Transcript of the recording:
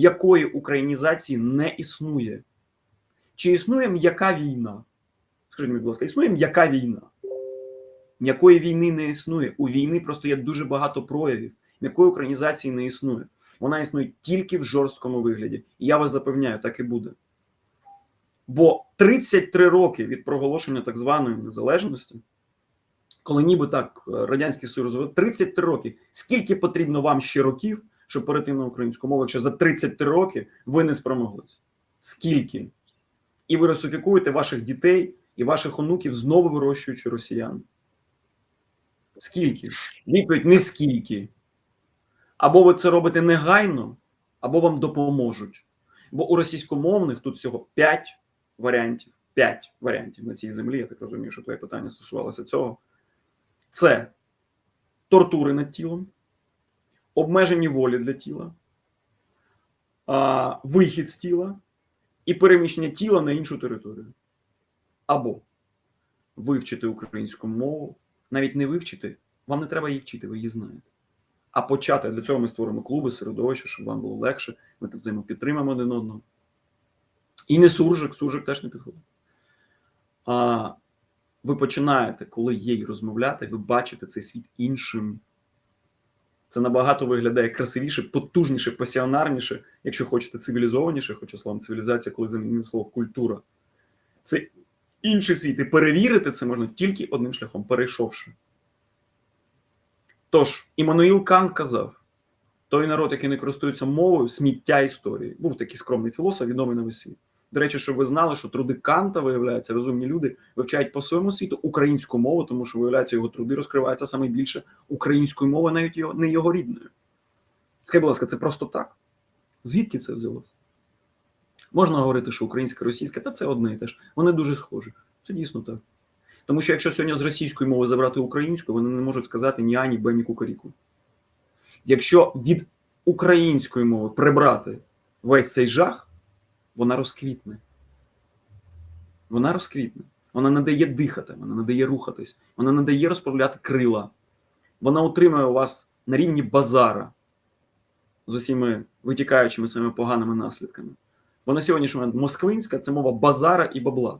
якої українізації не існує. Чи існує м'яка війна? Скажіть будь ласка, існує м'яка війна? М'якої війни не існує. У війни просто є дуже багато проявів. М'якої українізації не існує. Вона існує тільки в жорсткому вигляді. І я вас запевняю, так і буде. Бо 33 роки від проголошення так званої незалежності, коли ніби так е, Радянський Союз розвивав, 33 роки. Скільки потрібно вам ще років, щоб перейти на українську мову, якщо за 33 роки ви не спромоглись? Скільки? І ви русифікуєте ваших дітей і ваших онуків, знову вирощуючи росіян. Скільки? Відповідь не скільки. Або ви це робите негайно, або вам допоможуть. Бо у російськомовних тут всього 5 варіантів. 5 варіантів на цій землі. Я так розумію, що твоє питання стосувалося цього. Це тортури над тілом, обмежені волі для тіла, вихід з тіла і переміщення тіла на іншу територію. Або вивчити українську мову, навіть не вивчити, вам не треба її вчити, ви її знаєте. А почати для цього ми створимо клуби, середовище, щоб вам було легше, ми там взаємопідтримаємо один одного. І не суржик, суржик теж не підходить. А ви починаєте, коли їй розмовляти, ви бачите цей світ іншим. Це набагато виглядає красивіше, потужніше, пасіонарніше, якщо хочете цивілізованіше, хоча словом цивілізація, коли замінили слово культура. Це інший світ. І перевірити це можна тільки одним шляхом, перейшовши. Тож, Іммануїл Кант казав: той народ, який не користується мовою, сміття історії. Був такий скромний філософ, відомий на весь світ. До речі, щоб ви знали, що труди Канта, виявляється, розумні люди вивчають по своєму світу українську мову, тому що, виявляється, його труди розкриваються саме більше українською мовою, навіть його, не його рідною. Скажіть, будь ласка, це просто так? Звідки це взялося? Можна говорити, що українська, російська, та це одне і те ж. Вони дуже схожі. Це дійсно так. Тому що якщо сьогодні з російської мови забрати українську, вони не можуть сказати ні А, ні ні кукаріку. Якщо від української мови прибрати весь цей жах, вона розквітне. Вона розквітне. Вона не дає дихати, вона не дає рухатись, вона не дає розправляти крила. Вона утримує вас на рівні базара з усіми витікаючими своїми поганими наслідками. Бо на москвинська це мова базара і бабла.